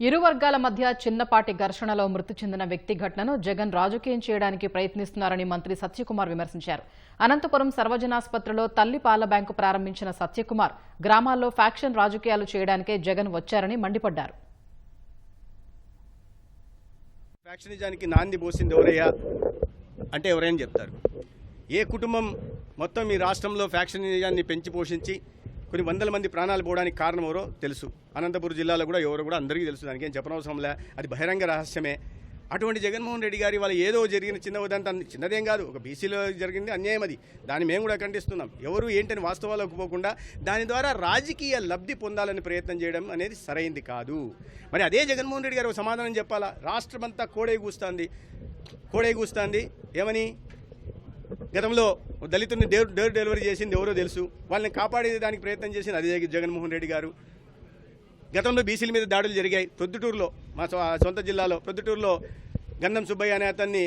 ఇరు వర్గాల మధ్య చిన్నపాటి ఘర్షణలో మృతి చెందిన వ్యక్తి ఘటనను జగన్ రాజకీయం చేయడానికి ప్రయత్నిస్తున్నారని మంత్రి సత్యకుమార్ విమర్శించారు. అనంతపురం సర్వజనాసుపత్రిలో తల్లి పాల బ్యాంకు ప్రారంభించిన సత్యకుమార్ గ్రామాల్లో ఫ్యాక్షన్ రాజకీయాలు చేయడానికే జగన్ వచ్చారని మండిపడ్డారు. ఫ్యాక్షనిజానికి నాంది పోసింది ఎవరయ్యా? అంటే ఎవరైనా చెప్తారు. ఏ కుటుంబం మొత్తం ఈ రాష్ట్రంలో ఫ్యాక్షనిజాన్ని పెంచి పోషించి కొన్ని వందల మంది ప్రాణాలు పోవడానికి కారణం ఎవరో తెలుసు. అనంతపురం జిల్లాలో కూడా ఎవరో కూడా అందరికీ తెలుసు దానికి ఏం చెప్పనవసరం లే. అది బహిరంగ రహస్యమే. అటువంటి జగన్మోహన్ రెడ్డి గారి వాళ్ళ ఏదో జరిగిన చిన్న ఉదంతా చిన్నదేం కాదు ఒక బీసీలో జరిగింది అన్యాయం అది. దాన్ని మేము కూడా ఖండిస్తున్నాం. ఎవరు ఏంటని వాస్తవాలకు పోకుండా దాని ద్వారా రాజకీయ లబ్ధి పొందాలని ప్రయత్నం చేయడం అనేది సరైంది కాదు. మరి అదే జగన్మోహన్ రెడ్డి గారు ఒక సమాధానం చెప్పాలా? రాష్ట్రమంతా కోడే కూస్తుంది. కోడే కూస్తుంది. ఏమని? గతంలో దళితుల్ని డోర్ డోర్ డెలివరీ చేసింది ఎవరో తెలుసు. వాళ్ళని కాపాడే దానికి ప్రయత్నం చేసింది అదే జగన్మోహన్ రెడ్డి గారు. గతంలో బీసీల మీద దాడులు జరిగాయి. ప్రొద్దుటూరులో మా సొంత జిల్లాలో ప్రొద్దుటూరులో గంధం సుబ్బయ్య అనే అతన్ని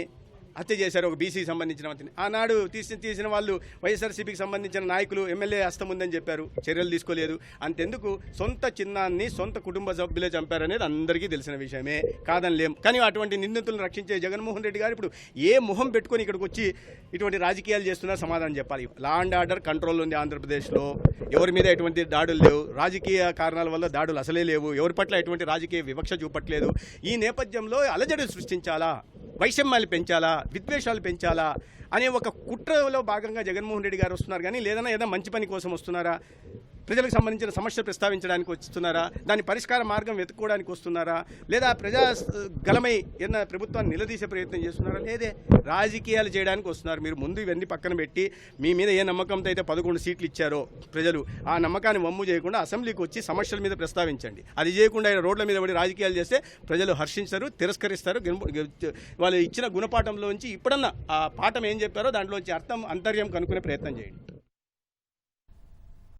హత్య చేశారు ఒక బీసీకి సంబంధించిన ఆనాడు తీసి తీసిన వాళ్ళు వైఎస్ఆర్సీపీకి సంబంధించిన నాయకులు ఎమ్మెల్యే హస్తం ఉందని చెప్పారు. చర్యలు తీసుకోలేదు. అంతెందుకు సొంత చిన్నాన్ని సొంత కుటుంబ సభ్యులే చంపారనేది అందరికీ తెలిసిన విషయమే. కాదని లేం. కానీ అటువంటి నిందితులను రక్షించే జగన్మోహన్ రెడ్డి గారు ఇప్పుడు ఏ మొహం పెట్టుకొని ఇక్కడికి వచ్చి ఇటువంటి రాజకీయాలు చేస్తున్నా సమాధానం చెప్పాలి. లా అండ్ ఆర్డర్ కంట్రోల్ ఉంది ఆంధ్రప్రదేశ్లో. ఎవరి మీద ఎటువంటి దాడులు లేవు. రాజకీయ కారణాల వల్ల దాడులు అసలే లేవు. ఎవరి పట్ల ఎటువంటి రాజకీయ వివక్ష చూపట్లేదు. ఈ నేపథ్యంలో అలజడి సృష్టించాలా? వైషమ్యాలు పెంచాలా విద్వేషాలు పెంచాలా అనే ఒక కుట్రలో భాగంగా జగన్మోహన్ రెడ్డి గారు వస్తున్నారు. కానీ లేదన్నా ఏదైనా మంచి పని కోసం వస్తున్నారా? ప్రజలకు సంబంధించిన సమస్యలు ప్రస్తావించడానికి వస్తున్నారా? దాని పరిష్కార మార్గం వెతుక్కోవడానికి వస్తున్నారా? లేదా ప్రజా గలమై ఏదైనా ప్రభుత్వాన్ని నిలదీసే ప్రయత్నం చేస్తున్నారా? లేదే రాజకీయాలు చేయడానికి వస్తున్నారు. మీరు ముందు ఇవన్నీ పక్కన పెట్టి మీ మీద ఏ నమ్మకంతో అయితే పదకొండు సీట్లు ఇచ్చారో ప్రజలు ఆ నమ్మకాన్ని వమ్ము చేయకుండా అసెంబ్లీకి వచ్చి సమస్యల మీద ప్రస్తావించండి. అది చేయకుండా రోడ్ల మీద పడి రాజకీయాలు చేస్తే ప్రజలు హర్షించరు తిరస్కరిస్తారు. వాళ్ళు ఇచ్చిన గుణపాఠంలోంచి ఇప్పుడన్నా ఆ పాఠం ఏం చెప్పారో దాంట్లోంచి అర్థం అంతర్యం కనుక్కునే ప్రయత్నం చేయండి.